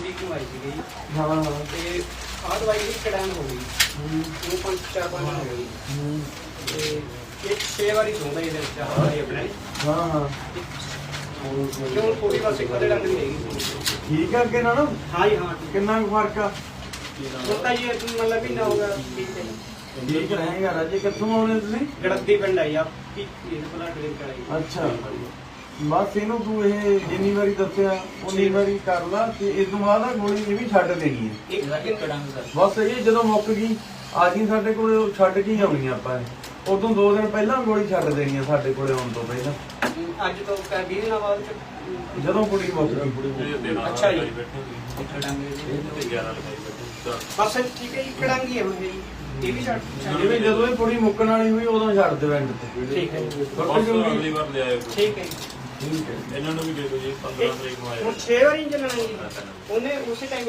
ਨੂੰ ਆਈ ਸੀਗੀ। ਹਾਂ ਹਾਂ ਤੇ ਆਹ ਦਵਾਈ ਦੀ ਕੜਾਨ ਹੋ ਗਈ? ਹੂੰ, ਉਹ ਪੰਜ ਚਾਰ ਪੰਜ ਦਿਨ ਹੋ ਗਈ। ਹੂੰ, ਤੇ ਇਹ 6 ਵਾਰੀ ਸੌਂਦਾ ਇਹਦੇ ਵਿੱਚ ਆਹ ਦਵਾਈ ਆਪਣੇ। ਹਾਂ ਹਾਂ। ਕਿਉਂ ਥੋੜੀ ਬਸ ਇੱਕ ਅੱਧੇ ਡੰਗ ਦੀ ਹੈਗੀ। ਠੀਕ ਆ ਅੱਗੇ ਨਾਲੋਂ? ਹਾਂ ਜੀ ਹਾਂ ਕਿੰਨਾ ਕੁ ਫ਼ਰਕ ਆ? ਹੁਣ ਤਾਂ ਇਹ ਮਤਲਬ ਮਹੀਨਾ ਹੋ ਗਿਆ। ਠੀਕ ਹੈ। ਠੀਕ ਰਹੇਗਾ ਰਾਜੇ ਕਿੱਥੋਂ ਆਉਣੇ ਤੁਸੀਂ? ਗੜੱਦੀ ਪਿੰਡ ਆਈ ਆ ਕੀ ਇਹ ਬਲਾ ਡਰਿੰਕ ਕਰਾਈ ਅੱਛਾ। ਬਸ ਇਹਨੂੰ ਤੂੰ ਇਹ ਜਿੰਨੀ ਵਾਰੀ ਦੱਸਿਆ ਉਨੀ ਵਾਰੀ ਕਰ ਲਾ ਤੇ ਇਸ ਤੋਂ ਬਾਅਦ ਆ ਗੋਲੀ ਇਹ ਵੀ ਛੱਡ ਦੇਣੀ ਹੈ। ਇੱਕ ਬਸ ਇਹ ਜਦੋਂ ਮੁੱਕ ਗਈ ਆ ਜੀ ਸਾਡੇ ਕੋਲੇ ਛੱਡ ਕੇ ਹੀ ਆਉਣੀ ਆ ਆਪਾਂ ਇਹ। ਉਦੋਂ ਦੋ ਦਿਨ ਪਹਿਲਾਂ ਗੋਲੀ ਛੱਡ ਦੇਣੀ ਆ ਸਾਡੇ ਕੋਲੇ ਆਉਣ ਤੋਂ ਪਹਿਲਾਂ। ਅੱਜ ਤੋਂ ਕਾ 20 ਦਿਨਾਂ ਬਾਅਦ ਚ। ਜਦੋਂ ਕੁੜੀ ਮੁੱਕ ਗਈ। ਅੱਛਾ ਜੀ। ਬਸ ਠੀਕ ਹੈ ਇੱਕ ਡੰਗ ਹੀ ਹੁਣ ਇਹ ਇਹ ਵੀ ਛੱਡ ਛੱਡ ਜਿਵੇਂ ਜਦੋਂ ਇਹ ਕੁੜੀ ਮੁੱਕਣ ਵਾਲੀ ਹੋਈ ਉਦੋਂ ਛੱਡ ਦੇ ਐਂਡ ਤੇ। ਠੀਕ ਹੈ। ਜੀ। ਅਗਲੀ ਵਾਰ ਲੈ ਆਇਓ ਠੀਕ ਹੈ ਜੀ। ਠੀਕ ਹੈ ਇਹਨਾਂ ਨੂੰ ਵੀ ਦੇ ਦਿਓ ਜੀ 15 ਤਰੀਕ ਨੂੰ ਆਇਆ ਹੁਣ 6 ਵਾਰੀ ਚੱਲਣਾ ਜੀ। ਉਹਨੇ ਉਸੇ ਟਾਈਮ